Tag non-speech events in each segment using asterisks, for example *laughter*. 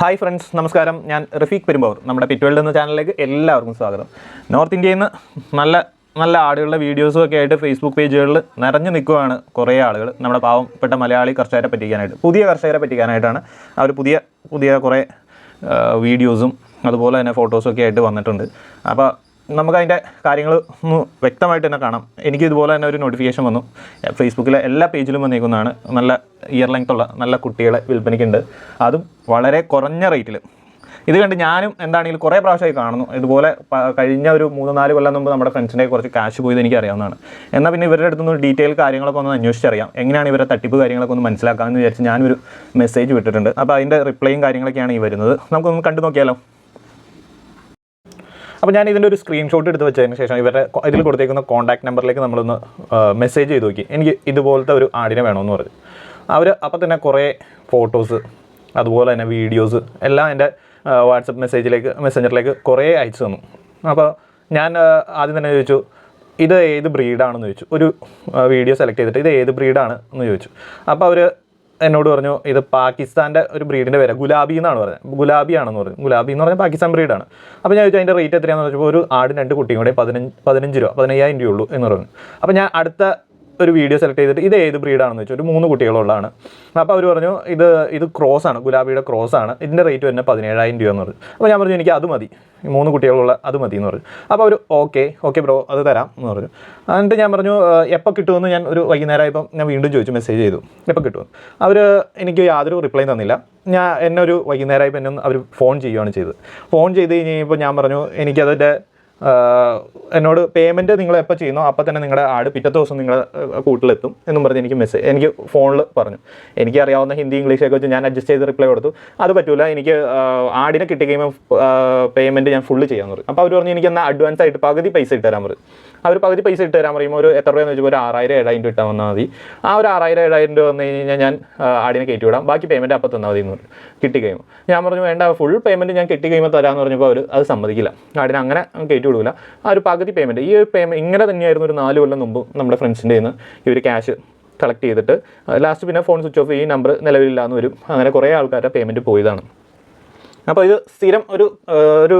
Hi friends നമസ്കാരം. ഞാൻ റഫീഖ് പെരുമ്പാവൂർ. നമ്മുടെ പിറ്റ്വേൾഡ് എന്ന ചാനലിലേക്ക് എല്ലാവർക്കും സ്വാഗതം. നോർത്ത് ഇന്ത്യയിൽ നിന്ന് നല്ല നല്ല ആടുകളുടെ വീഡിയോസും ഒക്കെ ആയിട്ട് ഫേസ്ബുക്ക് പേജുകളിൽ നിറഞ്ഞു നിൽക്കുകയാണ് കുറേ ആളുകൾ. നമ്മുടെ പാവപ്പെട്ട മലയാളി കർഷകരെ പറ്റിക്കാനായിട്ട് പുതിയ കർഷകരെ പറ്റിക്കാനായിട്ടാണ് അവർ പുതിയ പുതിയ കുറേ വീഡിയോസും അതുപോലെ തന്നെ ഫോട്ടോസും ഒക്കെ ആയിട്ട് വന്നിട്ടുണ്ട്. അപ്പോൾ നമുക്ക് അതിന്റെ കാര്യങ്ങൾ ഒന്ന് വ്യക്തമായിട്ട് തന്നെ കാണാം. എനിക്ക് ഇതുപോലെ തന്നെ ഒരു നോട്ടിഫിക്കേഷൻ വന്നു. ഫേസ്ബുക്കിലെ എല്ലാ പേജിലും വന്നേക്കുന്നതാണ്. നല്ല ഇയർ ലെങ്ത് ഉള്ള നല്ല കുട്ടികളെ വിൽപ്പനയ്ക്കുണ്ട്. അതും വളരെ കുറഞ്ഞ റേറ്റിൽ ഇത് കണ്ട് ഞാനും എന്താണെങ്കിലും കുറേ പ്രാവശ്യമായി കാണുന്നു. ഇതുപോലെ കഴിഞ്ഞ ഒരു മൂന്ന് നാല് കൊല്ലം മുമ്പ് നമ്മുടെ ഫ്രണ്ട്സിന്റെ കുറച്ച് ക്യാഷ് പോയത് എനിക്ക് അറിയാവുന്നതാണ്. എന്നാൽ പിന്നെ ഇവരുടെ അടുത്തുനിന്ന് ഡീറ്റെയിൽ കാര്യങ്ങളൊക്കെ ഒന്ന് അന്വേഷിച്ചറിയാം. എങ്ങനെയാണ് ഇവരെ തട്ടിപ്പ് കാര്യങ്ങളൊക്കെ ഒന്ന് മനസ്സിലാക്കാമെന്ന് വിചാരിച്ച് ഞാനൊരു മെസ്സേജ് വിട്ടിട്ടുണ്ട്. അപ്പോൾ അതിന്റെ റിപ്ലൈയും കാര്യങ്ങളൊക്കെയാണ് ഈ വരുന്നത്. നമുക്കൊന്ന് കണ്ടു നോക്കിയാലോ? അപ്പോൾ ഞാൻ ഇതിന്റെ ഒരു സ്ക്രീൻഷോട്ട് എടുത്ത് വെച്ചതിന് ശേഷം ഇവരുടെ ഇതിൽ കൊടുത്തേക്കുന്ന കോൺടാക്ട് നമ്പറിലേക്ക് നമ്മളൊന്ന് മെസ്സേജ് ചെയ്ത് നോക്കി. എനിക്ക് ഇതുപോലത്തെ ഒരു ആടിനെ വേണമെന്ന് പറഞ്ഞു. അവർ അപ്പോൾ തന്നെ കുറേ ഫോട്ടോസ് അതുപോലെ തന്നെ വീഡിയോസ് എല്ലാം എന്റെ വാട്സപ്പ് മെസ്സേജിലേക്ക് മെസ്സഞ്ചറിലേക്ക് കുറേ അയച്ചു തന്നു. അപ്പോൾ ഞാൻ ആദ്യം തന്നെ ചോദിച്ചു ഇത് ഏത് ബ്രീഡാണെന്ന് ചോദിച്ചു. ഒരു വീഡിയോ സെലക്ട് ചെയ്തിട്ട് ഇത് ഏത് ബ്രീഡാണ് എന്ന് ചോദിച്ചു. അപ്പോൾ അവർ എന്നോട് പറഞ്ഞു ഇത് പാകിസ്ഥാന്റെ ഒരു ബ്രീഡിന്റെ പേര്. ഗുലാബി എന്നാണ് പറഞ്ഞത്. ഗുലാബി ആണെന്ന് പറഞ്ഞു. ഗുലാബി എന്ന് പറഞ്ഞാൽ പാകിസ്ഥാൻ ബ്രീഡാണ് അപ്പോൾ ഞാൻ ചോദിച്ചു അതിന്റെ റേറ്റ് എത്രയാണെന്ന്? വെച്ചപ്പോൾ ഒരു ആടിന് രണ്ട് കുട്ടിയും കൂടെ പതിനഞ്ച് പതിനഞ്ച് രൂപ പതിനയ്യായിരം രൂപ ഉള്ളൂ എന്ന് പറഞ്ഞു. അപ്പോൾ ഞാൻ അടുത്ത ഒരു വീഡിയോ സെലക്ട് ചെയ്തിട്ട് ഇത് ഏത് ബ്രീഡാണെന്ന് വെച്ചു. ഒരു മൂന്ന് കുട്ടികളുള്ളതാണ്. അപ്പോൾ അവർ പറഞ്ഞു ഇത് ഇത് ക്രോസ് ആണ് ഗുലാബിയുടെ ക്രോസ് ആണ്. ഇതിന്റെ റേറ്റ് വരുന്നത് പതിനേഴായിരം രൂപ എന്ന് പറഞ്ഞു. അപ്പോൾ ഞാൻ പറഞ്ഞു എനിക്ക് അത് മതി. മൂന്ന് കുട്ടികളുള്ള അത് മതി എന്ന് പറഞ്ഞു. അപ്പോൾ അവർ ഓക്കെ ഓക്കെ ബ്രോ അത് തരാം എന്ന് പറഞ്ഞു. എന്നിട്ട് ഞാൻ പറഞ്ഞു എപ്പോൾ കിട്ടുമെന്ന് ഞാൻ ഒരു വൈകുന്നേരമായപ്പം ഞാൻ വീണ്ടും ചോദിച്ചു മെസ്സേജ് ചെയ്തു. എപ്പോൾ കിട്ടുമെന്ന്? അവർ എനിക്ക് യാതൊരു റിപ്ലൈ തന്നില്ല. ഞാൻ എന്നെ ഒരു വൈകുന്നേരമായപ്പോൾ എന്നെ അവർ ഫോൺ ചെയ്യുകയാണ് ചെയ്തത്. ഫോൺ ചെയ്ത് കഴിഞ്ഞ് കഴിഞ്ഞപ്പോൾ ഞാൻ പറഞ്ഞു എനിക്കതിന്റെ എന്നോട് പേയ്മെന്റ് നിങ്ങൾ എപ്പോൾ ചെയ്യുന്നോ അപ്പോൾ തന്നെ നിങ്ങളുടെ ആട് പിറ്റത്തെ ദിവസം നിങ്ങളുടെ കൂട്ടിലെത്തും എന്നും പറഞ്ഞ് എനിക്ക് മെസ്സേജ് എനിക്ക് ഫോണിൽ പറഞ്ഞു. എനിക്ക് അറിയാവുന്ന ഹിന്ദി ഇംഗ്ലീഷൊക്കെ വെച്ച് ഞാൻ അഡ്ജസ്റ്റ് ചെയ്ത് റിപ്ലൈ കൊടുത്തു. അത് പറ്റൂല എനിക്ക് ആടിനെ കിട്ടി കഴിയുമ്പോൾ പേയ്മെന്റ് ഞാൻ ഫുള്ള് ചെയ്യാൻ പറഞ്ഞു അപ്പോൾ അവർ പറഞ്ഞു എനിക്ക് എന്നാൽ അഡ്വാൻസ് ആയിട്ട് പകുതി പൈസ ഇട്ട് തരാൻ പറഞ്ഞു അവർ പകുതി പൈസ ഇട്ട് തരാൻ പറയുമ്പോൾ ഒരു എത്ര രൂപയെന്ന് വെച്ചാൽ ഒരു ആറായിരം ഏഴായിരം രൂപ ഇട്ടാൽ വന്നാൽ മതി. ആ ഒരു ആറായിരം ഏഴായിരം രൂപ വന്നു കഴിഞ്ഞാൽ ഞാൻ ആടിനെ കയറ്റി വിടാം. ബാക്കി പേയ്മെന്റ് അപ്പോൾ തന്നാൽ മതി എന്ന് പറഞ്ഞു. കിട്ടി കഴിയുമ്പോൾ ഞാൻ പറഞ്ഞു വേണ്ട ഫുൾ പേയ്മെന്റ് ഞാൻ കിട്ടി കഴിയുമ്പോൾ തരാമെന്ന് പറഞ്ഞപ്പോൾ അവർ അത് സമ്മതിക്കില്ല. ആടിനെ അങ്ങനെ കയറ്റി വിടില്ല ആ ഒരു പകുതി പേയ്മെന്റ് ഈ ഒരു പേയ്മെന്റ് ഇങ്ങനെ തന്നെയായിരുന്നു ഒരു നാല് കൊല്ലം മുമ്പ് നമ്മുടെ ഫ്രണ്ട്സിന്റെ നിന്ന് ഈ ഒരു ക്യാഷ് കളക്ട് ചെയ്തിട്ട്. ലാസ്റ്റ് പിന്നെ ഫോൺ സ്വിച്ച് ഓഫ് ഈ നമ്പർ നിലവിലില്ല എന്ന് വരും. അങ്ങനെ കുറേ ആൾക്കാരുടെ പേയ്മെന്റ് പോയതാണ്. അപ്പോൾ ഇത് സ്ഥിരം ഒരു ഒരു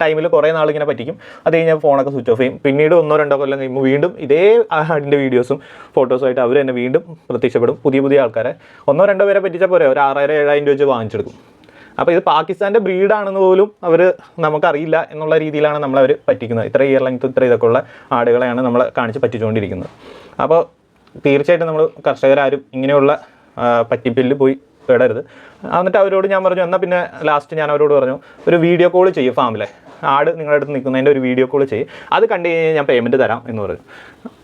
ടൈമിൽ കുറേ നാൾ ഇങ്ങനെ പറ്റിക്കും. അത് കഴിഞ്ഞാൽ ഫോണൊക്കെ സ്വിച്ച് ഓഫ് ചെയ്യും. പിന്നീട് ഒന്നോ രണ്ടോ കൊല്ലം കഴിയുമ്പോൾ വീണ്ടും ഇതേ ആടിന്റെ വീഡിയോസും ഫോട്ടോസും ആയിട്ട് അവർ തന്നെ വീണ്ടും പ്രത്യക്ഷപ്പെടും. പുതിയ പുതിയ ആൾക്കാരെ. ഒന്നോ രണ്ടോ പേരെ പറ്റിച്ചാൽ പോരെ. ഒരു ആറായിരം ഏഴായിരം രൂപ വെച്ച് വാങ്ങിച്ചെടുക്കും. അപ്പോൾ ഇത് പാകിസ്ഥാന്റെ ബ്രീഡാണെന്ന് പോലും അവർ നമുക്കറിയില്ല എന്നുള്ള രീതിയിലാണ് നമ്മളവർ പറ്റിക്കുന്നത്. ഇത്ര ഇയർ ലെങ്ത് ഇത്ര ഇതൊക്കെ ഉള്ള ആടുകളെയാണ് നമ്മൾ കാണിച്ച് പറ്റിച്ചുകൊണ്ടിരിക്കുന്നത്. അപ്പോൾ തീർച്ചയായിട്ടും നമ്മൾ കർഷകരാരും ഇങ്ങനെയുള്ള പറ്റിപ്പില്ല് പോയി പെടരുത്. എന്നിട്ട് അവരോട് ഞാൻ പറഞ്ഞു എന്നാൽ പിന്നെ ലാസ്റ്റ് ഞാൻ അവരോട് പറഞ്ഞു ഒരു വീഡിയോ കോൾ ചെയ്യും ഫാമിലെ ആട് നിങ്ങളുടെ അടുത്ത് നിൽക്കുന്നതിൻ്റെ ഒരു വീഡിയോ കോൾ ചെയ്യും അത് കണ്ടു കഴിഞ്ഞാൽ ഞാൻ പേയ്മെൻറ്റ് തരാം എന്ന് പറഞ്ഞു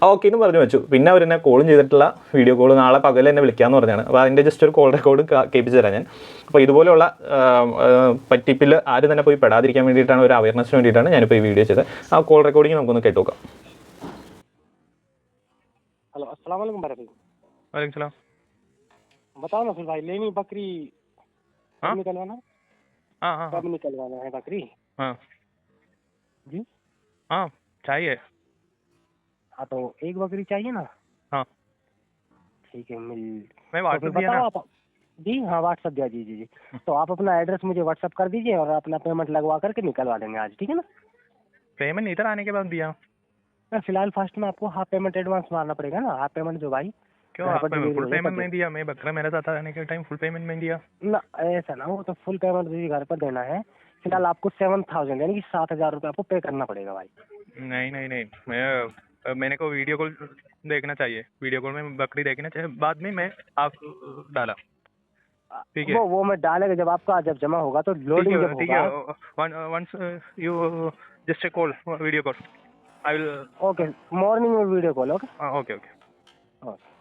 ഓക്കെ എന്ന് പറഞ്ഞു വെച്ചു പിന്നെ അവർ എന്നെ കോളും ചെയ്തിട്ടുള്ള വീഡിയോ കോൾ നാളെ പകൽ എന്നെ വിളിക്കാമെന്ന് പറഞ്ഞാണ് അപ്പോൾ അതിൻ്റെ ജസ്റ്റ് ഒരു കോൾ റെക്കോർഡ് കേൾപ്പിച്ച് തരാം ഞാൻ അപ്പോൾ ഇതുപോലെയുള്ള ആ, ആ, പറ്റിപ്പിൽ ആരും തന്നെ പോയി പെടാതിരിക്കാൻ വേണ്ടിയിട്ടാണ് ഒരു അവയർനെസ്സിന് വേണ്ടിയിട്ടാണ് ഞാനിപ്പോൾ ഈ വീഡിയോ ചെയ്തത് ആ കോൾ റെക്കോർഡിങ് നമുക്കൊന്ന് കേട്ട് നോക്കാം हेलो अस्सलाम वालेकुम भाई വലൈക്കും സലാം बताओ ना फिर भाई लेनी बकरी हाँ? कब निकलवाना हाँ हाँ कब निकलवाना है बकरी हाँ जी। हाँ चाहिए। हाँ तो एक बकरी चाहिए ना? हाँ। ठीक है मिल। मैं तो फिर बताओ आप जी हाँ व्हाट्सअप दिया जी जी जी। *laughs* तो आप अपना एड्रेस मुझे व्हाट्सअप कर दीजिए और अपना पेमेंट लगवा करके निकलवा देंगे आज ठीक है ना? पेमेंट इधर आने के बाद दिया। ना, फ़िलहाल फ़र्स्ट में आपको हाफ़ पेमेंट एडवांस मारना पड़ेगा ना हाफ़ पेमेंट जो भाई। क्यों आपने delivery फुल पेमेंट नहीं दिया मैं बकरा मेरे साथ आने के टाइम फुल पेमेंट नहीं दिया। ना ऐसा ना वो तो फुल पेमेंट भी घर पर देना है। फ़िलहाल आपको सेवन थाउज़ेंड यानी कि सात हज़ार रुपये आपको पे करना पड़ेगा भाई। नहीं नहीं नहीं मैं मैंने को वीडियो कॉल देखना चाहिए। वीडियो कॉल में बकरी देखना चाहिए बाद में मैं आप डाला। ठीक है। वो वो मैं डालेगा जब आपका जब जमा होगा तो लोडिंग जब ठीक होगा। है once you just call video call I will okay morning में video call okay okay okay okay